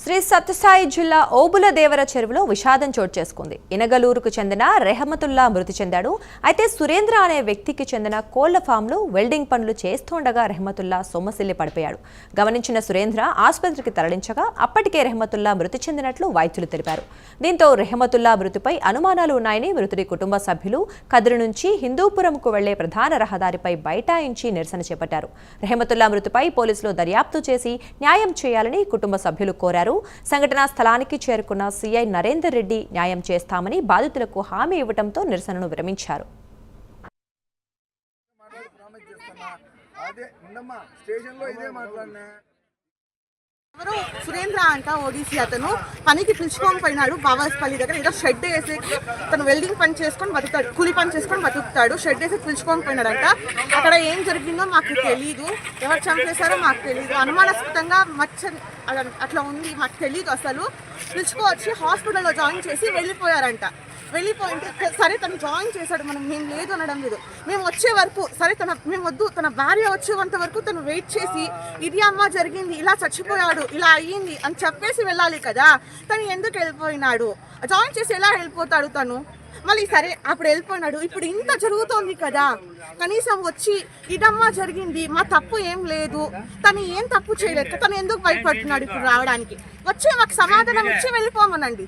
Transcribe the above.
శ్రీ సత్యసాయి జిల్లా ఓబుల దేవర చెరువులో విషాదం చోటు చేసుకుంది. ఇనగలూరుకు చెందిన రెహమతుల్లా మృతి చెందాడు. అయితే సురేంద్ర అనే వ్యక్తికి చెందిన కోళ్ళ ఫామ్లో వెల్డింగ్ పనులు చేస్తుండగా రెహమతుల్లా సొమ్మసిల్లి పడిపోయాడు. గమనించిన సురేంద్ర ఆసుపత్రికి తరలించగా అప్పటికే రెహమతుల్లా మృతి చెందినట్లు వైద్యులు తెలిపారు. దీంతో రెహమతుల్లా మృతిపై అనుమానాలు ఉన్నాయని మృతుడి కుటుంబ సభ్యులు కదిరి నుంచి హిందూపురంకు వెళ్ళే ప్రధాన రహదారిపై బైఠాయించి నిరసన చేపట్టారు. రెహమతుల్లా మృతిపై పోలీసులు దర్యాప్తు చేసి న్యాయం చేయాలని కుటుంబ సభ్యులు కోరారు. సంఘటనా స్థలానికి చేరుకున్న సీఐ నరేందర్ రెడ్డి న్యాయం చేస్తామని బాధితులకు హామీ ఇవ్వడంతో నిరసనను విరమించారు. ఎవరు? సురేంద్ర అంట ఓడిసి అతను. పనికి పిలుచుకొని పోయినాడు బావాస్పల్లి దగ్గర ఏదో షెడ్ వేసి తను వెల్డింగ్ పని చేసుకొని బతుకుతాడు. కూలి పని చేసుకొని బతుకుతాడు. షెడ్ వేసి పిలుచుకొని పోయినాడంట అక్కడ ఏం జరిగిందో మాకు తెలియదు ఎవరు చంపేశారో మాకు తెలియదు అనుమానాస్పదంగా మచ్చ అట్లా ఉంది మాకు తెలియదు అసలు. పిలుచుకోవచ్చి హాస్పిటల్లో జాయిన్ చేసి వెళ్ళిపోయారంట. వెళ్ళిపోయింటే సరే తను జాయిన్ చేశాడు మనం మేము లేదు అనడం లేదు. మేము వచ్చే వరకు సరే తన మేము వద్దు తన భార్య వచ్చేంత వరకు తను వెయిట్ చేసి ఇది అమ్మ జరిగింది ఇలా చచ్చిపోయాడు ఇలా అయ్యింది అని చెప్పేసి వెళ్ళాలి కదా. తను ఎందుకు వెళ్ళిపోయినాడు? జాయిన్ చేసి ఎలా వెళ్ళిపోతాడు తను? మళ్ళీ సరే అప్పుడు వెళ్ళిపోయినాడు. ఇప్పుడు ఇంత జరుగుతోంది కదా. కనీసం వచ్చి ఇదమ్మా జరిగింది మా తప్పు ఏం లేదు. తను ఏం తప్పు చేయలేదు. తను ఎందుకు భయపడుతున్నాడు ఇప్పుడు రావడానికి? వచ్చి మాకు సమాధానం ఇచ్చి వెళ్ళిపోమనండి.